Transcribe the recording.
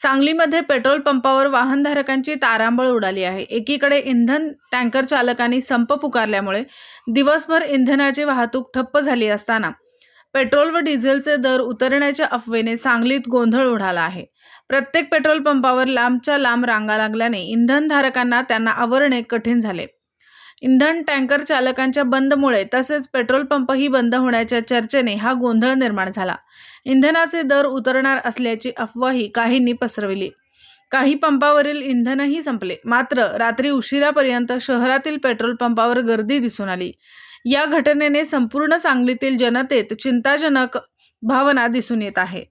सांगलीमध्ये पेट्रोल पंपावर वाहनधारकांची तारांबळ उडाली आहे. एकीकडे इंधन टँकर चालकांनी संप पुकारल्यामुळे दिवसभर इंधनाची वाहतूक ठप्प झाली असताना पेट्रोल व डिझेलचे दर उतरण्याच्या अफवेने सांगलीत गोंधळ उडाला आहे. प्रत्येक पेट्रोल पंपावर लांबच्या लांब रांगा लागल्याने इंधनधारकांना त्यांना आवरणे कठीण झाले. इंधन टँकर चालकांच्या बंदमुळे तसेच पेट्रोल पंपही बंद होण्याच्या चर्चेने हा गोंधळ निर्माण झाला. इंधनाचे दर उतरणार असल्याची अफवाही काहींनी पसरविली. काही पंपावरील इंधनही संपले. मात्र रात्री उशिरापर्यंत शहरातील पेट्रोल पंपावर गर्दी दिसून आली. या घटनेने संपूर्ण सांगलीतील जनतेत चिंताजनक भावना दिसून येत आहे.